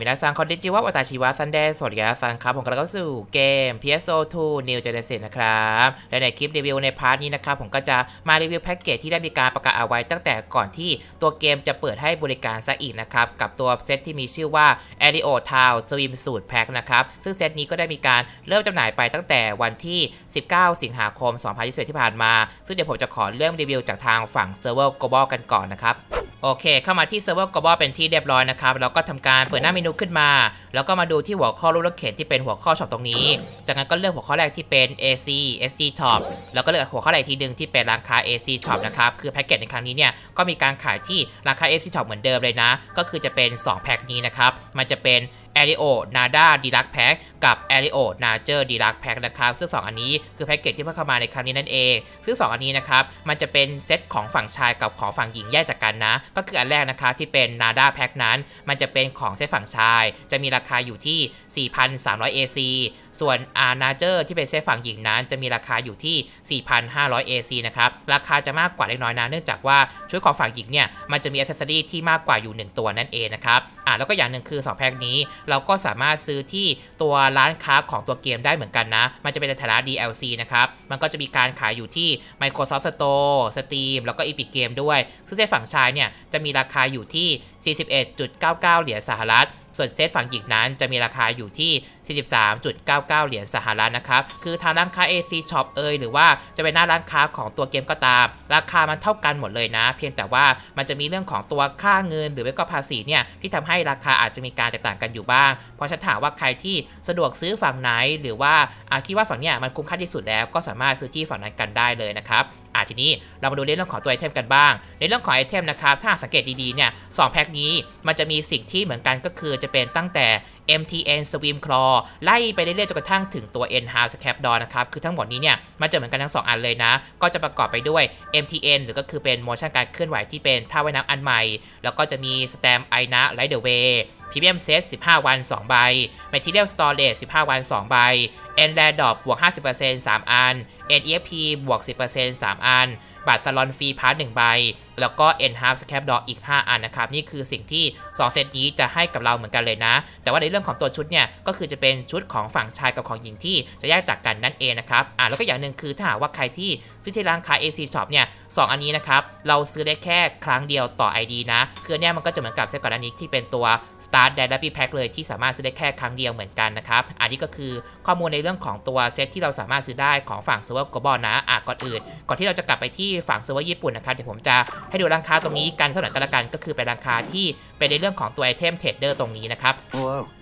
มินาซังคอนดิจิวะวัตาชิวะซันเดย์สวัสดีครับซังครับผมกำลังเข้าสู่เกม PSO2 New Generation นะครับ และในคลิปรีวิวในพาร์ทนี้นะครับ ผมก็จะมารีวิวแพ็กเกจที่ได้มีการประกาศเอาไว้ตั้งแต่ก่อนที่ตัวเกมจะเปิดให้บริการซะอีกนะครับ กับตัวเซตที่มีชื่อว่า a r i o Town Swim Suit Pack นะครับ ซึ่งเซตนี้ก็ได้มีการเริ่มจำหน่ายไปตั้งแต่วันที่ 19 สิงหาคม 2021 ที่ผ่านมา ซึ่งเดี๋ยวผมจะขอเริ่มรีวิวจากทางฝั่งเซิร์ฟเวอร์ global กันก่อนนะครับ โอเค เข้ามาที่เซิร์ฟเวอร์ global เป็นที่เรียบร้อยนะครับแล้วก็ทำการเปิดหน้าเมนูขึ้นมา แล้วก็มาดูที่หัวข้อรูปรถเข็นที่เป็นหัวข้อช็อปตรงนี้ จากนั้นก็เลือกหัวข้อแรกที่เป็น AC SC Shop แล้วก็เลือกหัวข้อแรกทีหนึ่งที่เป็นร้านค้า AC Shop นะครับ คือแพ็กเกจในครั้งนี้เนี่ยก็มีการขายที่ร้านค้า AC Shop เหมือนเดิมเลยนะ ก็คือจะเป็น 2 แพ็กนี้นะครับ มันจะเป็น a r i o Nada d e l u x e Pack กับ a r i o Nature d e l u x e Pack นะครับซึ่ง 2 อันนี้คือแพ็กเกจที่เพิ่มเข้ามาในครั้งนี้นั่นเอง ซึ่ง 2 อันนี้นะครับมันจะเป็นเซตของฝั่งชายกับของฝั่งหญิงแยกจากกันนะ ก็คืออันแรกนะคะที่เป็น Nada Pack นั้น มันจะเป็นของเซตฝั่งชาย จะมีราคาอยู่ที่ 4,300 AC ส่วนอานาเจอร์ที่เป็นเซตฝั่งหญิงนั้นจะมีราคาอยู่ที่ 4,500 AC นะครับ ราคาจะมากกว่าเล็กน้อยนะ เนื่องจากว่าชุดของฝั่งหญิงเนี่ย มันจะมีอ c เซ s ซอรี่ที่มากกว่าอยู่ 1 ตัวนั่นเองนะครับอ่าแล้วก็อย่างหนึ่งคือ 2 แพ็คนี้ เราก็สามารถซื้อที่ตัวร้านค้าของตัวเกมได้เหมือนกันนะ มันจะเป็นในฐานะ DLC นะครับ มันก็จะมีการขายอยู่ที่ Microsoft Store Steam แล้วก็ Epic Game ด้วย ซึ่งเซตฝั่งชายเนี่ยจะมีราคาอยู่ที่ 41.99 เหรียญสหรัฐ ส่วนเซตฝั่งหญิงนั้นจะมีราคาอยู่ที่ 43.99 เหรียญสหรัฐนะครับ คือทางร้านค้า AC Shop เอยหรือว่าจะเป็นหน้าร้านค้าของตัวเกมก็ตาม ราคามันเท่ากันหมดเลยนะ เพียงแต่ว่ามันจะมีเรื่องของตัวค่าเงิน หรือไม่ก็ภาษีเนี่ยที่ทำให้ราคาอาจจะมีการแตกต่างกันอยู่บ้าง เพราะฉันถามว่าใครที่สะดวกซื้อฝั่งไหน หรือว่าอาคิดว่าฝั่งเนี้ยมันคุ้มค่าที่สุดแล้วก็สามารถซื้อที่ฝั่งนั้นกันได้เลยนะครับ อะทีนี้เรามาดูในเรื่องของตัวไอเทมกันบ้าง ในเรื่องของไอเทมนะครับถ้าสังเกตดีๆเนี่ยสองแพ็คนี้มันจะมีสิ่งที่เหมือนกันก็คือจะเป็นตั้งแต่ MTN Swim Claw ไล่ไปเรื่อยๆจนกระทั่งถึงตัว Enhance Cap Door นะครับ คือทั้งหมดนี้เนี่ย มันจะเหมือนกันทั้ง 2 อันเลยนะ ก็จะประกอบไปด้วย MTN หรือก็คือเป็น motion การเคลื่อนไหวที่เป็นท่าว่ายน้ำอันใหม่ แล้วก็จะมี Stamp i n a Light the Way พรีเมียมเซต15 วัน 2 ใบ Material Storage 15 วัน 2 ใบ n r a d o p บวก 50% 3 อัน NEFP บวก 10% 3 อัน บัตรสลอนฟรีพาร์ท1ใบ แล้วก็ Enhance Cap Door อีก 5 อันนะครับ นี่คือสิ่งที่ 2 เซตนี้จะให้กับเราเหมือนกันเลยนะ แต่ว่าในเรื่องของตัวชุดเนี่ย ก็คือจะเป็นชุดของฝั่งชายกับของหญิงที่จะแยกจากกันนั่นเองนะครับ อ่าแล้วก็อย่างหนึ่งคือถ้าหากว่าใครที่ซื้อที่ร้านค้า AC Shop เนี่ยสองอันนี้นะครับ เราซื้อได้แค่ครั้งเดียวต่อ ID นะ คือเนี่ยมันก็จะเหมือนกับเซตก่อนหน้านี้ที่เป็นตัว Start d a t a b y Pack เลยที่สามารถซื้อได้แค่ครั้งเดียวเหมือนกันนะครับ อันนี้ก็คือข้อมูลในเรื่องของตัวเซตที่เราสามารถซื้อได้ของฝั่ง Server Global นะอะก่อนอื่น ก่อนที่เราจะกลับไปที่ฝั่ง Server ญี่ปุ่นนะครับเดี๋ยวผมจะให้ดูร้านค้าตรงนี้กันเท่าไหร่กันละกันก็คือเป็นร้านค้าที่เป็นในเรื่องของตัวไอเทมเทรดเดอร์ตรงนี้นะครับ Hello.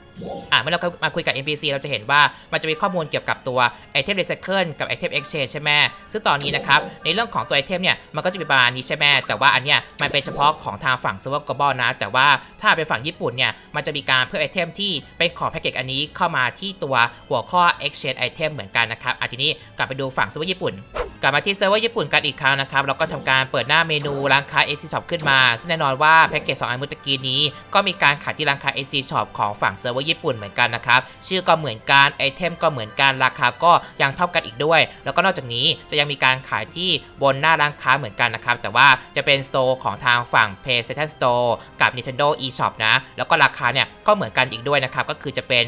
อ่าเมื่อเรามาคุยกับ NPC เราจะเห็นว่ามันจะมีข้อมูลเกี่ยวกับตัว Item Recycle กับ Item Exchange ใช่ไหมซึ่งตอนนี้นะครับ ในเรื่องของตัว Item เนี่ย มันก็จะมีประมาณนี้ใช่ไหมแต่ว่าอันเนี้ยมันเป็นเฉพาะของทางฝั่ง Server Global นะ แต่ว่าถ้าเป็นฝั่งญี่ปุ่นเนี่ย มันจะมีการเพิ่มไอเทมที่เป็นของแพ็กเกจอันนี้เข้ามาที่ตัวหัวข้อ Exchange Item เหมือนกันนะครับอะทีนี้กลับไปดูฝั่ง Server ญี่ปุ่นกลับมาที่เซิร์ฟเวอร์ญี่ปุ่นกันอีกครั้งนะครับ เราก็ทำการเปิดหน้าเมนูร้านค้า AC Shop ขึ้นมา ซึ่งแน่นอนว่าแพ็กเกจ2อันเมื่อกี้นี้ ก็มีการขายที่ร้านค้า AC Shop ของฝั่งเซิร์ฟเวอร์ญี่ปุ่นเหมือนกันนะครับ ชื่อก็เหมือนกันไอเทมก็เหมือนกันราคาก็ยังเท่ากันอีกด้วย แล้วก็นอกจากนี้จะยังมีการขายที่บนหน้าร้านค้าเหมือนกันนะครับ แต่ว่าจะเป็นสโตร์ของทางฝั่ง PlayStation Store กับ Nintendo eShop นะ แล้วก็ราคาเนี่ยก็เหมือนกันอีกด้วยนะครับ ก็คือจะเป็น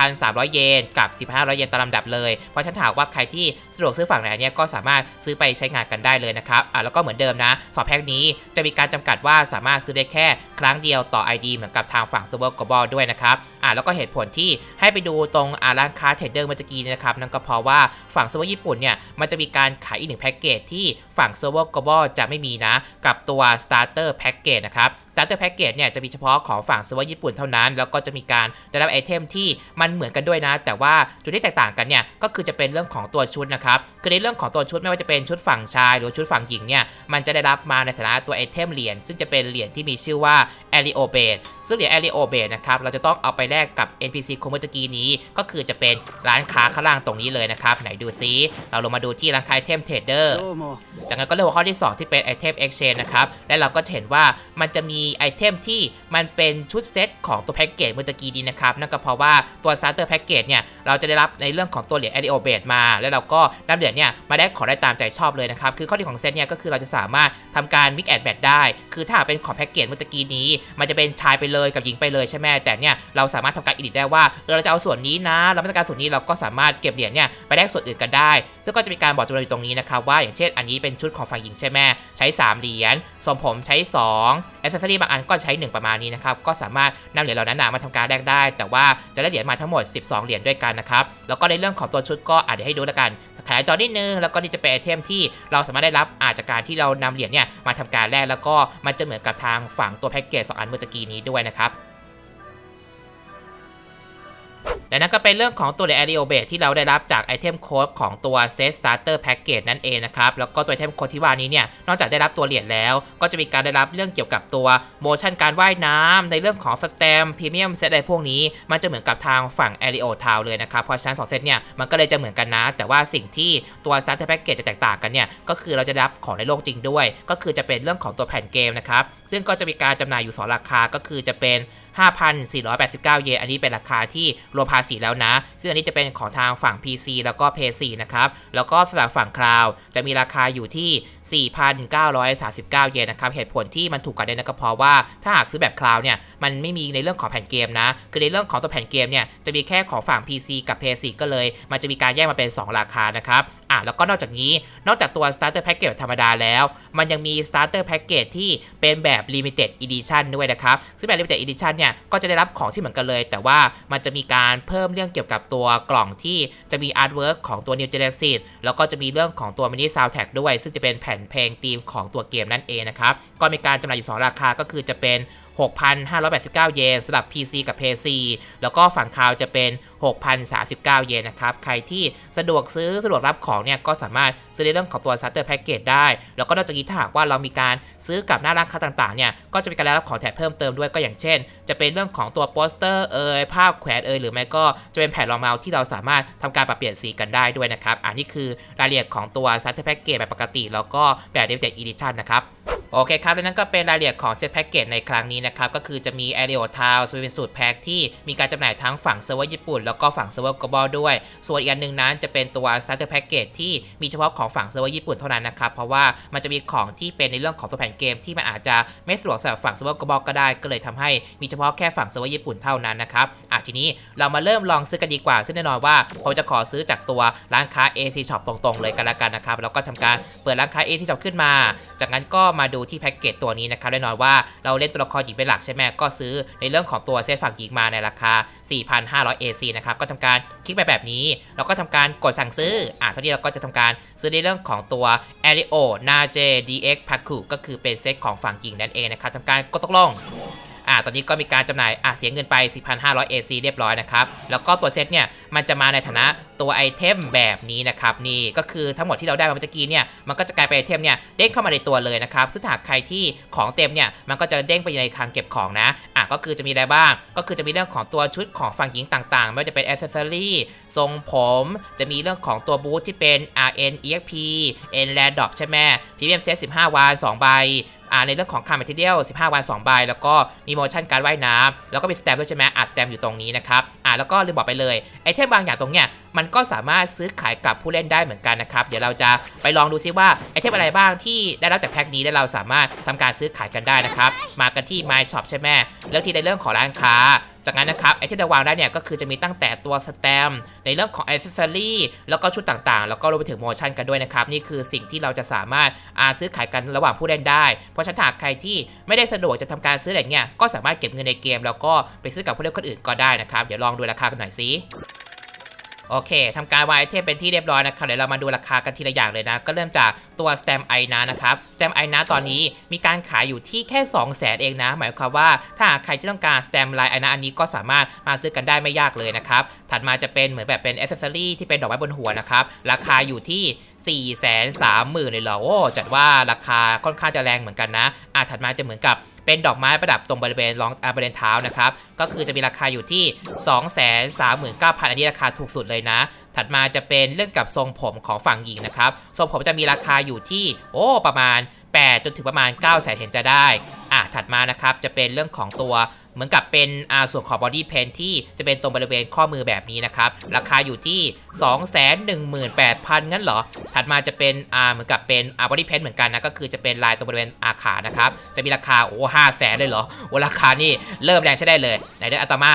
4,300 เยนกับ 4,500 เยนตามลำดับเลย เพราะฉะนันถามว่าใครที่สะดวกซื้อฝั่งไหนเนี่ยก็สามารถซื้อไปใช้งานกันได้เลยนะครับอะแล้วก็เหมือนเดิมนะสอบแพ็กนี้จะมีการจำกัดว่าสามารถซื้อได้แค่ครั้งเดียวต่อ ID เหมือนกับทางฝั่ง Server Global ด้วยนะครับ อะแล้วก็เหตุผลที่ให้ไปดูตรงอ่าร้านค้าเทรดเดอร์เมื่อกี้นะครับนั่นก็เพราะว่าฝั่งเซิร์ฟเวอร์ญี่ปุ่นเนี่ยมันจะมีการขายอีกหนึ่งแพ็กเกจที่ฝั่ง Server Global จะไม่มีนะ กับตัว Starter Package นะครับ starter package เนี่ยจะมีเฉพาะของฝั่งสวีตญี่ปุ่นเท่านั้น แล้วก็จะมีการได้รับไอเทมที่มันเหมือนกันด้วยนะ แต่ว่าจุดที่แตกต่างกันเนี่ยก็คือจะเป็นเรื่องของตัวชุดนะครับคือในเรื่องของตัวชุดไม่ว่าจะเป็นชุดฝั่งชาย หรือชุดฝั่งหญิงเนี่ยมันจะได้รับมาในฐานะตัวไอเทมเหรียญซึ่งจะเป็นเหรียญที่มีชื่อว่า a l i o b a t e ซึ่งเหรียญ a l i o b a t e นะครับเราจะต้องเอาไปแลกกับ NPC คมเมื่อกีนี้ ก็คือจะเป็นร้านค้าข้างล่างตรงนี้เลยนะครับไหนดูซิเราลงมาดูที่ร้านค้าไอเทมเทรดเดอร์จากนั้นก็เลือกข้อที่ 2 ที่เป็นไอเทม Exchange นะครับและเราก็เห็นว่ามันจะมีไอเทมที่มันเป็นชุดเซตของตัวแพ็กเกจเมื่อตะกี้นี้นะครับนั่นก็เพราะว่าตัว starter package เนี่ยเราจะได้รับในเรื่องของตัวเหรียญ a d i o b a s e มา แล้วเราก็นำเหรียญเนี่ยมาได้ของได้ตามใจชอบเลยนะครับคือข้อดีของเซตเนี่ยก็คือเราจะสามารถทำการ mix and match ได้ คือถ้าเป็นของแพ็กเกจเมื่อตะกี้นี้ มันจะเป็นชายไปเลยกับหญิงไปเลยใช่ไหมแต่เนี่ยเราสามารถทำการ edit ได้ว่าเออเราจะเอาส่วนนี้นะเราไม่ต้องการส่วนนี้เราก็สามารถเก็บเหรียญเนี่ยไปแลกส่วนอื่นกันได้ซึ่งก็จะมีการบอกจำนวนอยู่ตรงนี้นะครับว่าอย่างเช่นอันนี้เป็นชุดของฝั่งหญิงใช่ไหมใช้ 3 เหรียญส่วนผมใช้2แอสเซสซอรี่บางอันก็ใช้ 1 ประมาณนี้นะครับก็สามารถนำเหรียญเหล่านั้นมาทำการแลกได้ แต่ว่าจะได้เหรียญมาทั้งหมด 12 เหรียญด้วยกันนะครับแล้วก็ในเรื่องของตัวชุดก็อาจจะให้ดูแล้วกันขยายจอนิดนึงแล้วก็นี่จะเป็นไอเทมที่เราสามารถได้รับอาจจากการที่เรานำเหรียญเนี่ยมาทำการแลกแล้วก็มันจะเหมือนกับทางฝั่งตัวแพ็กเกจสองอันเมื่อตะกี้นี้ด้วยนะครับ และนั่นก็เป็นเรื่องของตัวเหรียญ a d i o b a s e ที่เราได้รับจากไอเทมโค้ดของตัว Set Starter Package นั่นเองนะครับ แล้วก็ตัวไอเทมโค้ดที่ว่านี้เนี่ย นอกจากได้รับตัวเหรียญแล้ว ก็จะมีการได้รับเรื่องเกี่ยวกับตัวโมชั่นการว่ายน้ำในเรื่องของสแตมพรีเมียมเซตอะไรพวกนี้ มันจะเหมือนกับทางฝั่ง a r i o Town เลยนะครับ เพราะฉะนั้น2เซตเนี่ย มันก็เลยจะเหมือนกันนะ แต่ว่าสิ่งที่ตัว Starter Package จะแตกต่างกันเนี่ย ก็คือเราจะรับของในโลกจริงด้วย ก็คือจะเป็นเรื่องของตัวแผ่นเกมนะครับ ซึ่งก็จะมีการจำหน่ายอยู่ 2 ราคา ก็คือจะเป็น 5,489 เยน อันนี้เป็นราคาที่รวมภาษีแล้วนะ ซึ่งอันนี้จะเป็นของทางฝั่ง PC แล้วก็ PS4 นะครับ แล้วก็สำหรับฝั่งคลาวจะมีราคาอยู่ที่ 4,939 เยนนะครับ เหตุผลที่มันถูกกันเนี่ยนะก็เพราะว่าถ้าหากซื้อแบบคลาวเนี่ย มันไม่มีในเรื่องของแผ่นเกมนะ คือในเรื่องของตัวแผ่นเกมเนี่ย จะมีแค่ของฝั่ง PC กับ PS4 ก็เลย มันจะมีการแยกมาเป็น 2 ราคานะครับอะแล้วก็นอกจากนี้นอกจากตัว starter package ธรรมดาแล้ว มันยังมี starter package ที่เป็นแบบ limited edition ด้วยนะครับ ซึ่งแบบ limited edition เนี่ย ก็จะได้รับของที่เหมือนกันเลย แต่ว่ามันจะมีการเพิ่มเรื่องเกี่ยวกับตัวกล่องที่จะมี artwork ของตัว New Genesis แล้วก็จะมีเรื่องของตัว mini soundtrack ด้วย ซึ่งจะเป็นแผ่นเพลงธีมของตัวเกมนั่นเองนะครับ ก็มีการจำหน่ายอยู่ 2 ราคาก็คือจะเป็น 6,589 เยนสำหรับ PC กับ PC แล้วก็ฝั่งคาวจะเป็น 6,039 เยนนะครับ ใครที่สะดวกซื้อสะดวกรับของเนี่ยก็สามารถซื้อในเรื่องของตัว Starter Package ได้ แล้วก็นอกจากนี้ถ้าหากว่าเรามีการซื้อกับหน้าร้านค้าต่างๆเนี่ยก็จะมีการรับของแถมเพิ่มเติมด้วยก็อย่างเช่น จะเป็นเรื่องของตัวโปสเตอร์เอ่ยภาพแขวนเอ่ยหรือไม่ก็จะเป็นแผ่นรองเมาส์ที่เราสามารถทำการปรับเปลี่ยนสีกันได้ด้วยนะครับอันนี้คือรายละเอียดของตัว Starter Package แบบปกติ แล้วก็แบบ Limited Edition นะครับโอเคครับ และนั่นก็เป็นรายละเอียดของเซตแพ็กเกจในครั้งนี้นะครับ ก็คือจะมี a r i o t o w n สวินสูตรแพ็กที่มีการจำหน่ายทั้งฝั่งเซิร์ฟเวอร์ญี่ปุ่นแล้วก็ฝั่งเซิร์ฟเวอร์ global ด้วย ส่วนอีกอันหนึ่งนั้นจะเป็นตัว starter package ที่มีเฉพาะของฝั่งเซิร์ฟเวอร์ญี่ปุ่นเท่านั้นนะครับ เพราะว่ามันจะมีของที่เป็นในเรื่องของตัวแผ่นเกมที่มันอาจจะไม่สะดวกสำหรับฝั่งเซิร์ฟเวอร์ global ก็ได้ ก็เลยทำให้มีเฉพาะแค่ฝั่งเซิร์ฟเวอร์ญี่ปุ่นเท่านั้นนะครับอะทีนี้เรามาเริ่มลองซื้อกันดีกว่า ซึ่งแน่นอนว่าผมจะขอซื้อจากตัวร้านค้า AC Shop ตรงๆ เลยกันละกันนะครับ แล้วก็ทำการเปิดร้านค้า AC Shop ขึ้นมา จากนั้นก็มาดูที่แพ็กเกจตัวนี้นะครับแน่นอนว่าเราเล่นตัวละครหญิงเป็นหลักใช่ไหมก็ซื้อในเรื่องของตัวเซตฝั่งหญิงมาในราคา 4,500 AC นะครับ ก็ทำการคลิกไปแบบนี้แล้วก็ทำการกดสั่งซื้อ อ่าทีนี้เราก็จะทำการซื้อในเรื่องของตัว a r i o Naj DX Paku ก็คือเป็นเซตของฝั่งหญิงนั่นเองนะครับทำการกดตกลง อ่าตอนนี้ก็มีการจำหน่ายอ่าเสียเงินไป 4,500 AC เรียบร้อยนะครับ แล้วก็ตัวเซตเนี่ยมันจะมาในฐานะตัวไอเทมแบบนี้นะครับนี่ก็คือทั้งหมดที่เราได้มาเมื่อกี้เนี่ยมันก็จะกลายเป็นไอเทมเนี่ยเด้งเข้ามาในตัวเลยนะครับซึ่งหากใครที่ของเต็มเนี่ยมันก็จะเด้งไปในคลังเก็บของนะอะก็คือจะมีอะไรบ้าง ก็คือจะมีเรื่องของตัวชุดของฝั่งหญิงต่างๆ ไม่ว่าจะเป็นอ c เซ s ซอรี่ทรงผม จะมีเรื่องของตัวบูทที่เป็น RN EXP N Land Drop ใช่ไหม Premium Set 15 วัน 2 ใบ ในเรื่องของคาร์ m ม t เดียล15 วัน2ใบแล้วก็มีโมชั่นการว่ายน้ำแล้วก็มีสแตมป์ด้วยใช่ไหมอะสแตมป์อยู่ตรงนี้นะครับอะแล้วก็ลืมบอกไปเลยไอเทมบางอย่างตรงเนี้ยมันก็สามารถซื้อขายกับผู้เล่นได้เหมือนกันนะครับ เดี๋ยวเราจะไปลองดูซิว่าไอเทมอะไรบ้างที่ได้รับจากแพ็คนี้และเราสามารถทำการซื้อขายกันได้นะครับ มากันที่ My Shop ใช่ไหมแล้วที่ในเรื่องของร้านค้า จากนั้นนะครับไอที่จะวางได้เนี่ยก็คือจะมีตั้งแต่ตัวสแตมในเรื่องของอ c เซ s ซอรี่แล้วก็ชุดต่างๆ แล้วก็รวมไปถึงโมชั่นกันด้วยนะครับ นี่คือสิ่งที่เราจะสามารถาซื้อขายกันระหว่างผู้เล่นได้ เพราะฉะนั้นหากใครที่ไม่ได้สะดวกจะทำการซื้ออะไรเงี้ยก็สามารถเก็บเงินในเกม แล้วก็ไปซื้อกับผู้เล่นคนอื่นก็ได้นะครับเดี๋ยวลองดูราคากันหน่อยสิ โอเคทำการวางไอเทมเป็นที่เรียบร้อยนะครับเดี๋ยวเรามาดูราคากันทีละอย่างเลยนะ ก็เริ่มจากตัว Stamp i นะนะครับ Stamp i นะตอนนี้มีการขายอยู่ที่แค่ 2 0 0 0 0 0เองนะ หมายความว่าถ้าใครที่ต้องการ Stamp ลายไอนะอันนี้ก็สามารถมาซื้อกันได้ไม่ยากเลยนะครับถัดมาจะเป็นเหมือนแบบเป็นอ c เซ s ซอรี่ที่เป็นดอกไม้บนหัวนะครับราคาอยู่ที่4 3 0 0 0 0เลยเหรอโอ้จัดว่าราคาค่อนข้างจะแรงเหมือนกันนะอะถัดมาจะเหมือนกับ เป็นดอกไม้ประดับตรงบริเวณรองอบริเวณเท้านะครับ ก็คือจะมีราคาอยู่ที่ 239,000 อันนี้ราคาถูกสุดเลยนะ ถัดมาจะเป็นเรื่องกับทรงผมของฝั่งหญิงนะครับ ทรงผมจะมีราคาอยู่ที่ โอ้ประมาณ8จนถึงประมาณ9 0 0 0 0เห็นจะได้ อะถัดมานะครับจะเป็นเรื่องของตัว เหมือนกับเป็นส่วนของบอดี้เพนที่จะเป็นตรงบริเวณข้อมือแบบนี้นะครับ ราคาอยู่ที่ 218,000 งั้นเหรอ ถัดมาจะเป็นเหมือนกับเป็นบอดี้เพนเหมือนกันนะก็คือจะเป็นลายตรงบริเวณอาขานะครับ จะมีราคาโอ้ห้าแสนเลยเหรอโอ้ราคานี่เริ่มแรงใช้ได้เลยไหนเด้ออัตมา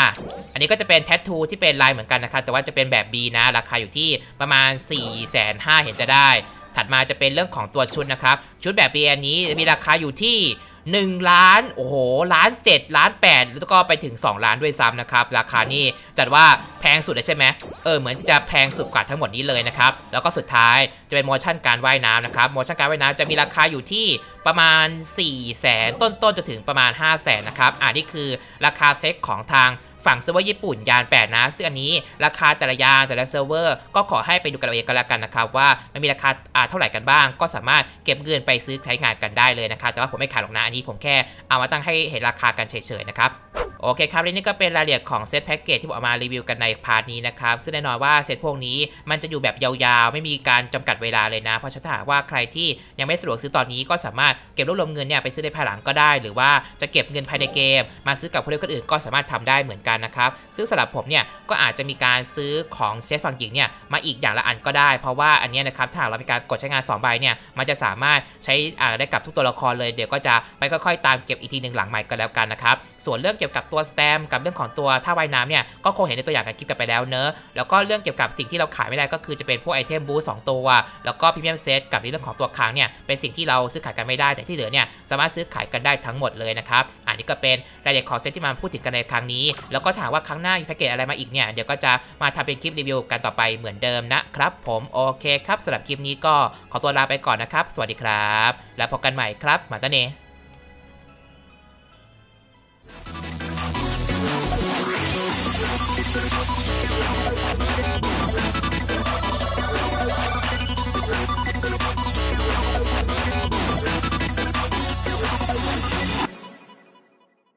อันนี้ก็จะเป็นแท t ทูที่เป็นลายเหมือนกันนะครับ แต่ว่าจะเป็นแบบ B นะ ราคาอยู่ที่ประมาณ 4 5 0 0 0เห็นจะได้ ถัดมาจะเป็นเรื่องของตัวชุดนะครับ ชุดแบบ B อันนี้มีราคาอยู่ที่ 1 ล้าน โอ้โห ล้าน7ล้าน8แล้วก็ไปถึง 2 ล้านด้วยซ้ำนะครับ ราคานี่จัดว่าแพงสุดเลยใช่ไหมเออ เหมือนจะแพงสุดกว่าทั้งหมดนี้เลยนะครับ แล้วก็สุดท้ายจะเป็นโมชั่นการว่ายน้ำนะครับ โมชั่นการว่ายน้ำจะมีราคาอยู่ที่ประมาณ 4 0 0แสนต้นๆจนถึงประมาณ 5 0 0แสนนะครับ อ่านี่คือราคาเซ็ตของทางฝั่งเซิร์ฟเวอร์ญี่ปุ่นยาน 8 นะ ซึ่งอันนี้ราคาแต่ละยานแต่ละเซิร์ฟเวอร์ก็ขอให้ไปดูกันเองกันแล้วกันนะครับว่ามันมีราคาอ่าเท่าไหร่กันบ้าง ก็สามารถเก็บเงินไปซื้อใช้งานกันได้เลยนะครับแต่ว่าผมไม่ขายหรอกนะอันนี้ผมแค่เอามาตั้งให้เห็นราคากันเฉยๆนะครับโอเคครับและนี่ก็เป็นรายละเอียดของเซตแพ็กเกจที่ผมเอามารีวิวกันในพาร์ทนี้นะครับ ซึ่งแน่นอนว่าเซตพวกนี้มันจะอยู่แบบยาวๆ ไม่มีการจำกัดเวลาเลยนะ เพราะฉะนั้นหากว่าใครที่ยังไม่สะดวกซื้อตอนนี้ก็สามารถเก็บรวบรวมเงินเนี่ยไปซื้อในภายหลังก็ได้ หรือว่าจะเก็บเงินภายในเกม มาซื้อกับผู้เล่นคนอื่นก็สามารถทำได้เหมือนกันนะครับ ซึ่งสำหรับผมเนี่ยก็อาจจะมีการซื้อของเซตฝั่งหญิงเนี่ยมาอีกอย่างละอันก็ได้ เพราะว่าอันเนี้ยนะครับถ้าหาเรามีการกดใช้งาน2ใบเนี่ยมันจะสามารถใช้อ่าได้กับทุกตัวละครเลยเดี๋ยวก็จะไปค่อยๆ ตามเก็บอีกทีหนึ่งหลังใหม่กันแล้วกันนะครับส่วนเรื่องเกี่ยวกับตัวสแตมกับเรื่องของตัวท่าว่ายน้ำเนี่ยก็คงเห็นในตัวอย่างกันคลิปกันไปแล้วเนอะแล้วก็เรื่องเกี่ยวกับสิ่งที่เราขายไม่ได้ก็คือจะเป็นพวกไอเทมบูสองตัว แล้วก็พรีเมียมเซตกับในเรื่องของตัวค้างเนี่ยเป็นสิ่งที่เราซื้อขายกันไม่ได้แต่ที่เหลือเนี่ยสามารถซื้อขายกันได้ทั้งหมดเลยนะครับอันนี้ก็เป็นรายละเอียดของเซตที่มาพูดถึงกันในครั้งนี้แแล้วก็ถามว่าครั้งหน้ามีแพ็กเกจอะไรมาอีกเนี่ยเดี๋ยวก็จะมาทำเป็นคลิปรีวิวกันต่อไปเหมือนเดิมนะครับ ผมโอเคครับสำหรับคลิปนี้ก็ขอตัวลาไปก่อนนะครับ สวัสดีครับ แล้วพบกันใหม่ครับมาตาเน